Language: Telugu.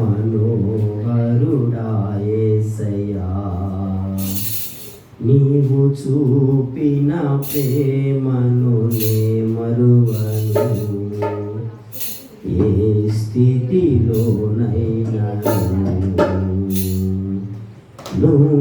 మనోహరుడాయేసయ్యా నీవు చూపిన ప్రేమను నే మరువను. ఏ స్థితిలోనైనా నువ్వు